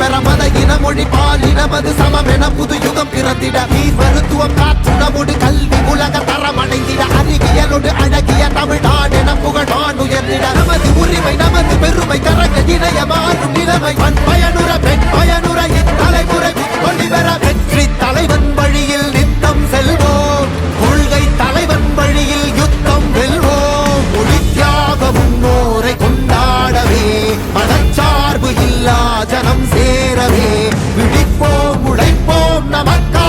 பெற மத இன மொழி பால் இனமது சமம் என புது யுகம் பிறந்திட. நீர் மருத்துவம் காற்றுணவோடு கல்வி உலக தரம் அடைந்திட அறிவியலோடு அழகிய தமிழ்நாடு என புகழான் உயர்ந்திட. நமது உரிமை நமது பெருமை கரங்க இணைய மாறும் நிலைமை. மண் பயனுற பெண் பயனுற இத்தலைமுறை கொண்டு பெற. வெற்றி தலைவன் வழியில் நித்தம் செல்வோம். கொள்கை தலைவன் வழியில் யுத்தம் வெல்வோம். ஒளித்தியாக முன்னோரை கொண்டாடவே. மதச்சார்பு இல்லா ஜனம் சே உலகமே விழிப்போம் உழைப்போம் நமக்கு